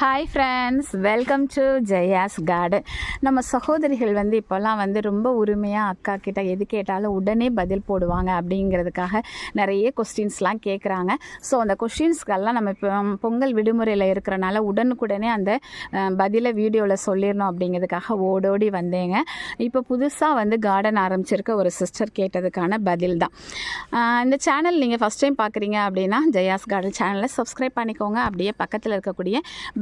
Hi friends welcome to Jaya's garden நம்ம சகோதரிகள் வந்து இப்போல்லாம் வந்து ரொம்ப உரிமையாக அக்கா கிட்ட எது கேட்டாலும் உடனே பதில் போடுவாங்க அப்படிங்கிறதுக்காக நிறைய கொஸ்டின்ஸ்லாம் கேட்குறாங்க ஸோ அந்த கொஸ்டின்ஸ்க்கெல்லாம் நம்ம இப்போ பொங்கல் விடுமுறையில் இருக்கிறனால உடனுக்குடனே அந்த பதிலை வீடியோவில் சொல்லிடணும் அப்படிங்கிறதுக்காக ஓடோடி வந்தேங்க. இப்போ புதுசாக வந்து கார்டன் ஆரம்பிச்சிருக்க ஒரு சிஸ்டர் கேட்டதுக்கான பதில் தான். இந்த சேனல் நீங்கள் ஃபஸ்ட் டைம் பார்க்குறீங்க அப்படின்னா ஜெயாஸ் கார்டன் சேனலை சப்ஸ்கிரைப் பண்ணிக்கோங்க. அப்படியே பக்கத்தில் இருக்கக்கூடிய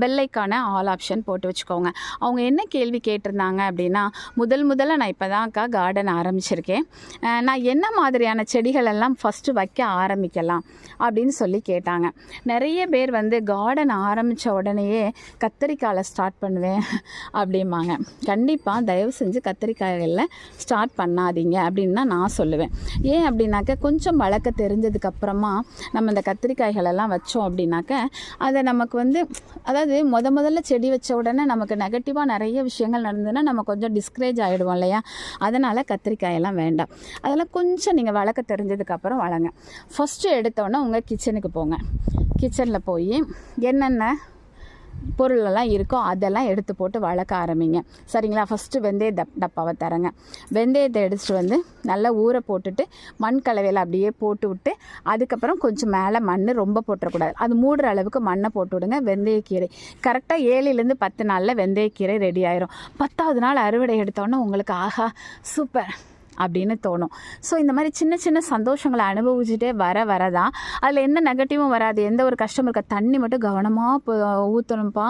பெல்லைக்கான ஆல் ஆப்ஷன் போட்டு வச்சுக்கோங்க. அவங்க என்ன கேள்வி கேட்டிருந்தாங்க அப்படின்னா முதல் முதல்ல நான் இப்போ தான்க்கா கார்டன் ஆரம்பிச்சிருக்கேன். நான் என்ன மாதிரியான செடிகள் எல்லாம் ஃபஸ்ட்டு வைக்க ஆரம்பிக்கலாம் அப்படின்னு சொல்லி கேட்டாங்க. நிறைய பேர் வந்து கார்டன் ஆரம்பித்த உடனேயே கத்தரிக்காயில் ஸ்டார்ட் பண்ணுவேன் அப்படிம்பாங்க. கண்டிப்பாக தயவு செஞ்சு கத்தரிக்காய்களில் ஸ்டார்ட் பண்ணாதீங்க அப்படின்னு தான் நான் சொல்லுவேன். ஏன் அப்படின்னாக்க கொஞ்சம் வளர்க்க தெரிஞ்சதுக்கப்புறமா நம்ம இந்த கத்திரிக்காய்களெல்லாம் வச்சோம் அப்படின்னாக்க அதை நமக்கு வந்து அதாவது முத முதல்ல செடி வச்ச உடனே நமக்கு நெகட்டிவாக நிறைய விஷயங்கள் நடந்ததுன்னா நம்ம கொஞ்சம் டிஸ்கரேஜ் ஆகிடுவோம் இல்லையா? அதனால் கத்திரிக்காயெல்லாம் வேண்டாம். அதெல்லாம் கொஞ்சம் நீங்கள் வளர்க்க தெரிஞ்சதுக்கப்புறம் வளங்க ஃபஸ்ட்டு எடுத்தோடனே உங்கள் கிச்சனுக்கு போங்க. கிச்சனில் போய் என்னென்ன பொருளெல்லாம் இருக்கோ அதெல்லாம் எடுத்து போட்டு வளர்க்க ஆரம்பிங்க. சரிங்களா? ஃபஸ்ட்டு வெந்தய டப் டப்பாவை தரங்க. வெந்தயத்தை எடுத்துகிட்டு வந்து நல்லா ஊற போட்டுட்டு மண் கலவையில் அப்படியே போட்டு விட்டு அதுக்கப்புறம் கொஞ்சம் மேலே மண் ரொம்ப போட்டுறக்கூடாது அது மூடுற அளவுக்கு மண்ணை போட்டு விடுங்க. வெந்தயக்கீரை கரெக்டாக ஏழுலேருந்து பத்து நாளில் வெந்தயக்கீரை ரெடி ஆயிரும். பத்தாவது நாள் அறுவடை எடுத்தோன்னே உங்களுக்கு ஆஹா சூப்பர். அப்படின்னு தோணும். ஸோ இந்த மாதிரி சின்ன சின்ன சந்தோஷங்களை அனுபவிச்சுட்டே வர வரதான் அதில் எந்த நெகட்டிவும் வராது. எந்த ஒரு கஷ்டமும் இருக்க? தண்ணி மட்டும் கவனமாக ஊற்றணும்ப்பா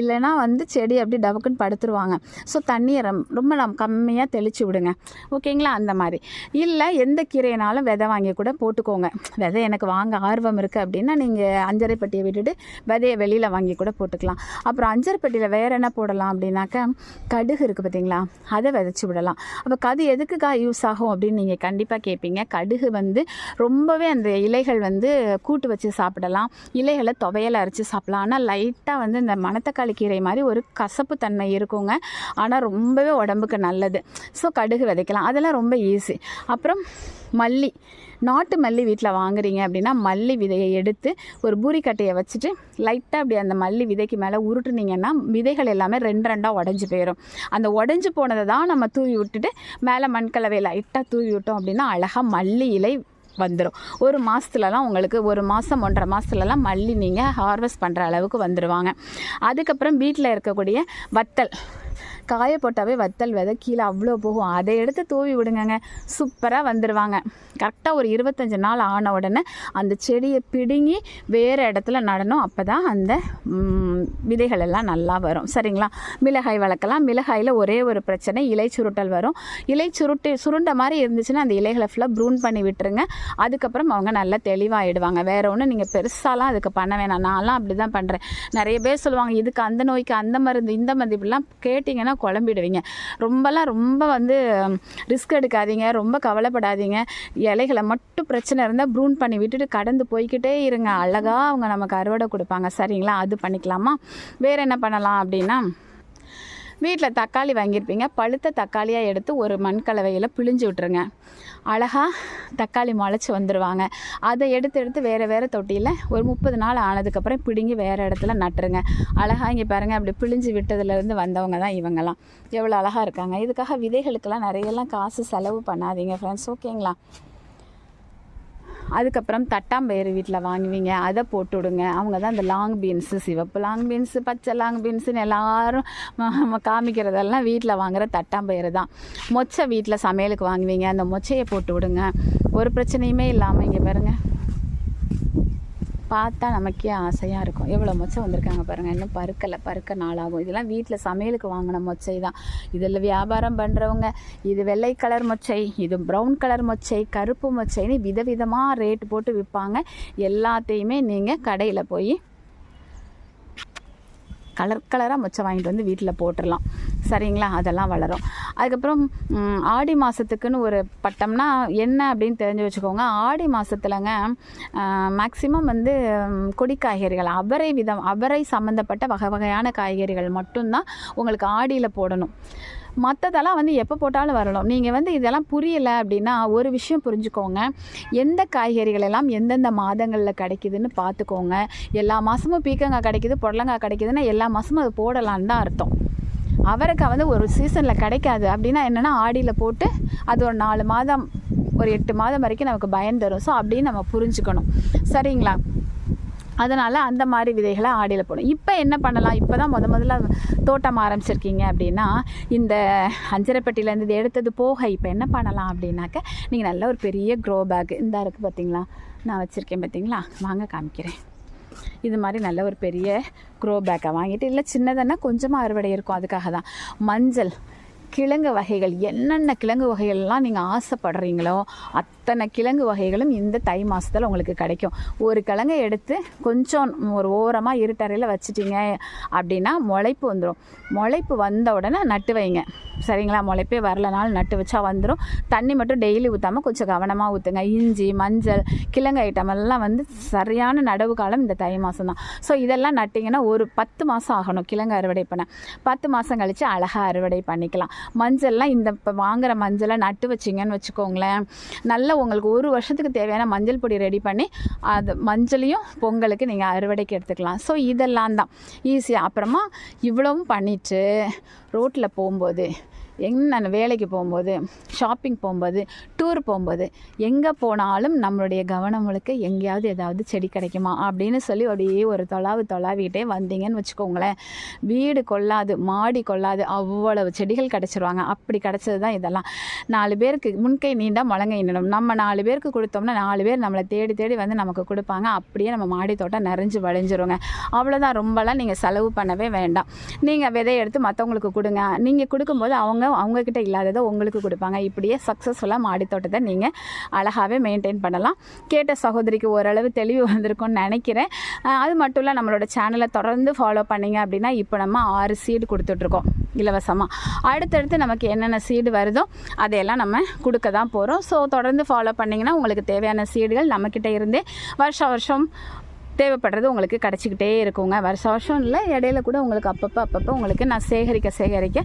இல்லைன்னா வந்து செடி அப்படி டபக்குன்னு படுத்துருவாங்க. ஸோ தண்ணியை ரம் ரொம்ப நம்ம கம்மியாக தெளித்து விடுங்க. ஓகேங்களா? அந்த மாதிரி. இல்லை எந்த கீரையினாலும் விதை வாங்கி கூட போட்டுக்கோங்க. விதை எனக்கு வாங்க ஆர்வம் இருக்குது அப்படின்னா நீங்கள் அஞ்சரை பெட்டியை விட்டுட்டு விதையை வெளியில் வாங்கி கூட போட்டுக்கலாம். அப்புறம் அஞ்சரை பெட்டியில் வேறு என்ன போடலாம் அப்படின்னாக்க கடுகு இருக்குது பார்த்தீங்களா அதை விதைச்சி விடலாம். அப்போ கது எதுக்குக்கா யூஸ் யூஸ் ஆகும் அப்படின்னு நீங்கள் கண்டிப்பாக கேட்பீங்க கடுகு வந்து ரொம்பவே அந்த இலைகள் வந்து கூட்டு வச்சு சாப்பிடலாம். இலைகளை துவையல் அரைச்சி சாப்பிடலாம். ஆனால் லைட்டாக வந்து இந்த மணத்தக்காளி கீரை மாதிரி ஒரு கசப்பு தன்மை இருக்குங்க. ஆனால் ரொம்பவே உடம்புக்கு நல்லது. ஸோ கடுகு விதைக்கலாம். அதெல்லாம் ரொம்ப ஈஸி அப்புறம் மல்லி. நாட்டு மல்லி வீட்டில் வாங்குறீங்க அப்படின்னா மல்லி விதையை எடுத்து ஒரு பூரிக்கட்டையை வச்சுட்டு லைட்டாக அப்படி அந்த மல்லி விதைக்கு மேலே உருட்டுனீங்கன்னா விதைகள் எல்லாமே ரெண்டு ரெண்டாக உடஞ்சி போயிடும் அந்த உடஞ்சி போனதை தான் நம்ம தூவி விட்டுட்டு மேலே மண்கலவை லைட்டாக தூவி விட்டோம் அப்படின்னா அழகாக மல்லி இலை வந்துடும் ஒரு மாதத்துலலாம் உங்களுக்கு ஒரு மாதம் ஒன்றரை மாதத்துலலாம் மல்லி நீங்கள் ஹார்வெஸ்ட் பண்ணுற அளவுக்கு வந்துடுவாங்க அதுக்கப்புறம் வீட்டில் இருக்கக்கூடிய வத்தல் காய போட்டாவே வத்தல் விதை கீழே அவ்வளோ போகும். அதை எடுத்து தூவி விடுங்கங்க. சூப்பராக வந்துடுவாங்க கரெக்டாக ஒரு இருபத்தஞ்சி நாள் ஆன உடனே அந்த செடியை பிடுங்கி வேறு இடத்துல நடணும். அப்போ தான் அந்த விதைகள் எல்லாம் நல்லா வரும். சரிங்களா? மிளகாய் வளர்க்கலாம். மிளகாயில் ஒரே ஒரு பிரச்சனை இலை சுருட்டல் வரும். இலை சுருட்டு சுருண்ட மாதிரி இருந்துச்சுன்னா அந்த இலைகளை ஃபுல்லாக ப்ரூன் பண்ணி விட்டுருங்க. அதுக்கப்புறம் அவங்க நல்லா தெளிவாகிடுவாங்க வேறு ஒன்றும் நீங்கள் பெருசாலாம் அதுக்கு பண்ண வேணாம். நான்லாம் அப்படி தான் பண்ணுறேன் நிறைய பேர் சொல்லுவாங்க இதுக்கு அந்த நோய்க்கு அந்த மருந்து இந்த மருந்து இப்படிலாம் கேட்டிங்கன்னா குழம்பிடுவீங்க. ரொம்பலாம் ரொம்ப வந்து ரிஸ்க் எடுக்காதீங்க. ரொம்ப கவலைப்படாதீங்க. இலைகளை மட்டும் பிரச்சனை இருந்தால் ப்ரூன் பண்ணி விட்டுட்டு கடந்து போய்க்கிட்டே இருங்க. அழகாக அவங்க நமக்கு அறுவடை கொடுப்பாங்க. சரிங்களா? அது பண்ணிக்கலாமா? வேறு என்ன பண்ணலாம் அப்படின்னா வீட்டில் தக்காளி வாங்கியிருப்பீங்க. பழுத்த தக்காளியாக எடுத்து ஒரு மண் கலவையில் பிழிஞ்சு விட்டுருங்க. அழகாக தக்காளி முளைச்சி வந்துடுவாங்க அதை எடுத்து எடுத்து வேறு வேறு தொட்டியில் ஒரு முப்பது நாள் ஆனதுக்கப்புறம் பிடுங்கி வேறு இடத்துல நட்டுருங்க. அழகாக இங்கே பாருங்கள் அப்படி பிழிஞ்சு விட்டதுலேருந்து வந்தவங்க தான் இவங்கெல்லாம். எவ்வளோ அழகாக இருக்காங்க. இதுக்காக விதைகளுக்கெல்லாம் நிறையெல்லாம் காசு செலவு பண்ணாதீங்க ஃப்ரெண்ட்ஸ் ஓகேங்களா அதுக்கப்புறம் தட்டாம்பயிறு வீட்டில் வாங்குவீங்க. அதை போட்டு விடுங்க அவங்க தான் இந்த லாங் பீன்ஸு சிவப்பு லாங் பீன்ஸு பச்சை லாங் பீன்ஸுன்னு எல்லாரும் காமிக்கிறதெல்லாம் வீட்டில் வாங்குற தட்டாம்பயிறு தான் மொச்சை வீட்டில் சமையலுக்கு வாங்குவீங்க. அந்த மொச்சையை போட்டு விடுங்க ஒரு பிரச்சனையுமே இல்லாமல் இங்கே பாருங்கள் பார்த்தா நமக்கே ஆசையாக இருக்கும். எவ்வளோ மொச்சை வந்திருக்காங்க பாருங்கள் இன்னும் பருக்கலை பருக்க நாளாகும். இதெல்லாம் வீட்டில் சமையலுக்கு வாங்கின மொச்சை தான். இதில் வியாபாரம் பண்ணுறவங்க இது வெள்ளை கலர் மொச்சை இது ப்ரௌன் கலர் மொச்சை கருப்பு மொச்சைன்னு விதவிதமாக ரேட் போட்டு விற்பாங்க. எல்லாத்தையுமே நீங்கள் கடையில் போய் கலர் கலராக மொச்சை வாங்கிட்டு வந்து வீட்டில் போட்டுடலாம் சரிங்களா? அதெல்லாம் வளரும். அதுக்கப்புறம் ஆடி மாதத்துக்குன்னு ஒரு பட்டம்னா என்ன அப்படின்னு தெரிஞ்சு வச்சுக்கோங்க. ஆடி மாதத்துலங்க மேக்ஸிமம் வந்து கொடி காய்கறிகள் அவரை விதம் அவரை சம்மந்தப்பட்ட வகை வகையான காய்கறிகள் மட்டும்தான் உங்களுக்கு ஆடியில் போடணும். மற்றதெல்லாம் வந்து எப்போ போட்டாலும் வரலாம். நீங்கள் வந்து இதெல்லாம் புரியலை அப்படின்னா ஒரு விஷயம் புரிஞ்சுக்கோங்க. எந்த காய்கறிகள் எல்லாம் எந்தெந்த மாதங்களில் கிடைக்குதுன்னு பார்த்துக்கோங்க. எல்லா மாதமும் பீக்கங்காய் கிடைக்குது புடலங்காய் கிடைக்குதுன்னா எல்லா மாதமும் அது போடலான்னு தான் அர்த்தம். அவரைக்காய் வந்து ஒரு சீசனில் கிடைக்காது. அப்படின்னா என்னென்னா ஆடியில் போட்டு அது ஒரு நாலு மாதம் ஒரு எட்டு மாதம் வரைக்கும் நமக்கு பயன் தரும். ஸோ அப்படின்னு நம்ம புரிஞ்சுக்கணும். சரிங்களா? அதனால் அந்த மாதிரி விதைகளை ஆடியில் போடும் இப்போ என்ன பண்ணலாம்? இப்போ தான் முத முதல்ல தோட்டம் ஆரம்பிச்சிருக்கீங்க அப்படின்னா இந்த அஞ்சரைப்பட்டியிலேருந்து இது எடுத்தது போக இப்போ என்ன பண்ணலாம் அப்படின்னாக்க நீங்கள் நல்ல ஒரு பெரிய க்ரோ பேக் இந்த இருக்குது பார்த்தீங்களா நான் வச்சுருக்கேன் பார்த்தீங்களா வாங்க காமிக்கிறேன். இது மாதிரி நல்ல ஒரு பெரிய க்ரோ பேக்கை வாங்கிட்டு இல்லை சின்னதுன்னா கொஞ்சமாக அறுவடை இருக்கும் அதுக்காக தான். மஞ்சள் கிழங்கு வகைகள் என்னென்ன கிழங்கு வகைகள்லாம் நீங்கள் ஆசைப்படுறீங்களோ அத் அத்தனை கிழங்கு வகைகளும் இந்த தை மாதத்தில் உங்களுக்கு கிடைக்கும். ஒரு கிழங்கை எடுத்து கொஞ்சம் ஒரு ஓரமாக இருட்டறையில் வச்சுட்டீங்க அப்படின்னா முளைப்பு வந்துடும் முளைப்பு வந்த உடனே நட்டு வைங்க. சரிங்களா? முளைப்பே வரலனாலும் நட்டு வச்சா வந்துடும் தண்ணி மட்டும் டெய்லி ஊற்றாமல் கொஞ்சம் கவனமாக ஊற்றுங்க இஞ்சி மஞ்சள் கிழங்கு ஐட்டம் எல்லாம் வந்து சரியான நடவு காலம் இந்த தை மாதம் தான். ஸோ இதெல்லாம் நட்டிங்கன்னா ஒரு பத்து மாதம் ஆகணும் கிழங்கு அறுவடை பண்ண. பத்து மாதம் கழித்து அழகாக அறுவடை பண்ணிக்கலாம். மஞ்சள்லாம் இந்த இப்போ வாங்குகிற மஞ்சளை நட்டு வச்சிங்கன்னு வச்சுக்கோங்களேன். நல்ல உங்களுக்கு ஒரு வருஷத்துக்கு தேவையான மஞ்சள் பொடி ரெடி பண்ணி அது மஞ்சளையும் பொங்கலுக்கு நீங்கள் அறுவடைக்கு எடுத்துக்கலாம். ஸோ இதெல்லாம் தான் ஈஸியாக அப்புறமா இவ்வளவும் பண்ணிவிட்டு ரோட்டில் போகும்போது என்ன வேலைக்கு போகும்போது ஷாப்பிங் போகும்போது டூர் போகும்போது எங்கே போனாலும் நம்மளுடைய கவனம் முழுக்க எங்கேயாவது ஏதாவது செடி கிடைக்குமா அப்படின்னு சொல்லி அப்படியே ஒரு தொலாவு தொலாவிக்கிட்டே வந்தீங்கன்னு வச்சுக்கோங்களேன். வீடு கொள்ளாது மாடி கொள்ளாது அவ்வளவு செடிகள் கிடச்சிருவாங்க. அப்படி கிடச்சது தான் இதெல்லாம். நாலு பேருக்கு முன்கை நீண்டா முழங்கை நீண்டும் நம்ம நாலு பேருக்கு கொடுத்தோம்னா நாலு பேர் நம்மளை தேடி தேடி வந்து நமக்கு கொடுப்பாங்க. அப்படியே நம்ம மாடி தோட்டம் நிறைஞ்சு வளைஞ்சிருங்க அவ்வளோதான் ரொம்பலாம் நீங்கள் செலவு பண்ணவே வேண்டாம். நீங்கள் விதையை எடுத்து மற்றவங்களுக்கு கொடுங்க. நீங்கள் கொடுக்கும்போது அவங்க அவங்கக்கிட்ட இல்லாததை உங்களுக்கு கொடுப்பாங்க. இப்படியே சக்ஸஸ்ஃபுல்லாக மாடித்தோட்டத்தை நீங்கள் அழகாகவே மெயின்டைன் பண்ணலாம். கேட்ட சகோதரிக்கு ஓரளவு தெளிவு வந்திருக்கும்னு நினைக்கிறேன். அது மட்டும் இல்லை நம்மளோட சேனலை தொடர்ந்து ஃபாலோ பண்ணீங்க அப்படின்னா இப்போ நம்ம ஆறு சீடு கொடுத்துட்ருக்கோம் இலவசமாக அடுத்தடுத்து நமக்கு என்னென்ன சீடு வருதோ அதையெல்லாம் நம்ம கொடுக்க தான் போகிறோம் ஸோ தொடர்ந்து ஃபாலோ பண்ணிங்கன்னா உங்களுக்கு தேவையான சீடுகள் நம்மக்கிட்ட இருந்தே வருஷம் வருஷம் தேவைப்படுறது உங்களுக்கு கிடச்சிக்கிட்டே இருக்குங்க. வருஷ வருஷம் இல்லை இடையில கூட உங்களுக்கு அப்பப்போ அப்பப்போ உங்களுக்கு நான் சேகரிக்க சேகரிக்க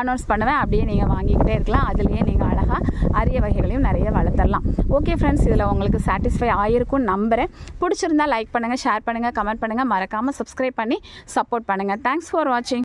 அனௌன்ஸ் பண்ணுவேன். அப்படியே நீங்கள் வாங்கிக்கிட்டே இருக்கலாம். அதுலேயே நீங்கள் அழகாக அரிய வகைகளையும் நிறைய வளர்த்தரலாம். ஓகே ஃப்ரெண்ட்ஸ் இதில் உங்களுக்கு சாட்டிஸ்ஃபை ஆயிருக்கும்னு நம்புகிறேன் பிடிச்சிருந்தா லைக் பண்ணுங்கள் ஷேர் பண்ணுங்கள் கமெண்ட் பண்ணுங்கள் மறக்காமல் சப்ஸ்கிரைப் பண்ணி சப்போர்ட் பண்ணுங்கள் தேங்க்ஸ் ஃபார் வாட்சிங்